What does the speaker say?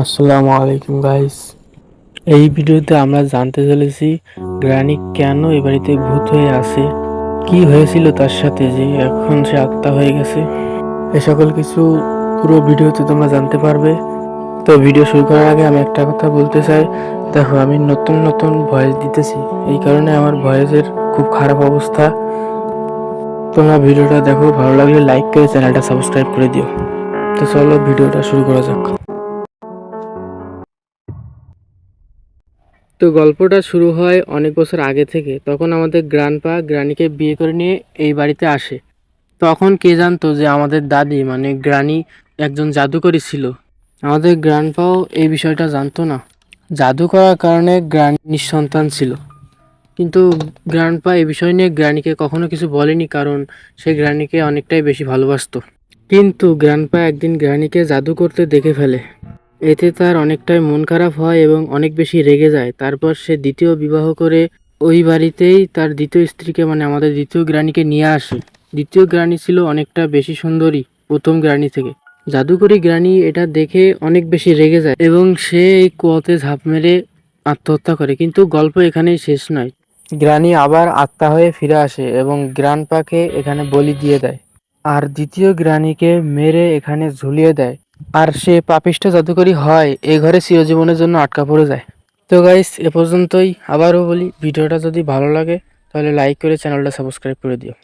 আসসালামু আলাইকুম গাইস এই ভিডিওতে আমরা জানতে চলেছি গ্রানি কেন এ বাড়িতে ভূত হয়ে আছে? কি হয়েছিল তার সাথে যে এখন সে আত্মা হয়ে গেছে? এ সকল কিছু পুরো ভিডিওতে তোমরা জানতে পারবে। তো ভিডিও শুরু করার আগে আমি একটা কথা বলতে চাই। দেখো, আমি নতুন নতুন ভয়েস দিতেছি। এই কারণে আমার ভয়েসের খুব খারাপ অবস্থা। তোমরা ভিডিওটা দেখো, ভালো লাগলে লাইক করে চ্যানেলটা সাবস্ক্রাইব করে দিও। তো চলো ভিডিওটা শুরু করা যাক। তো গল্পটা শুরু হয় অনেক বছর আগে থেকে। তখন আমাদের গ্রানপা গ্রানিকে বিয়ে করে নিয়ে এই বাড়িতে আসে। তখন কে জানতো যে আমাদের দাদি মানে গ্রানি একজন জাদুকরী ছিল। আমাদের গ্রানপাও এই বিষয়টা জানতো না। জাদু করার কারণে গ্রানি নিঃসন্তান ছিল। কিন্তু গ্রানপা এই বিষয় নিয়ে গ্রানিকে কখনো কিছু বলেনি কারণ সে গ্রানিকে অনেকটাই বেশি ভালোবাসতো। কিন্তু গ্রানপা একদিন গ্রানিকে জাদু করতে দেখে ফেলে। এতে তার অনেকটাই মন খারাপ হয় এবং অনেক বেশি রেগে যায়। তারপর সে দ্বিতীয় বিবাহ করে ওই বাড়িতেই তার দ্বিতীয় স্ত্রীকে মানে আমাদের দ্বিতীয় গ্রানিকে নিয়ে আসে। দ্বিতীয় গ্রানি ছিল অনেকটা বেশি সুন্দরী প্রথম গ্রানি থেকে। জাদুকরি গ্রানি এটা দেখে অনেক বেশি রেগে যায় এবং সে এই কুয়োতে ঝাঁপ মেরে আত্মহত্যা করে। কিন্তু গল্প এখানেই শেষ নয়। গ্রানি আবার আত্মা হয়ে ফিরে আসে এবং গ্রানপাকে এখানে বলি দিয়ে দেয়। আর দ্বিতীয় গ্রানিকে মেরে এখানে ঝুলিয়ে দেয়। আর সে পাপিষ্ঠ জাদুকরি হয়, এ ঘরে চিরজীবনের জন্য আটকা পড়ে যায়। তো গাইস এ পর্যন্তই আবারও বলি, ভিডিওটা যদি ভালো লাগে, তাহলে লাইক করে চ্যানেলটা সাবস্ক্রাইব করে দিও।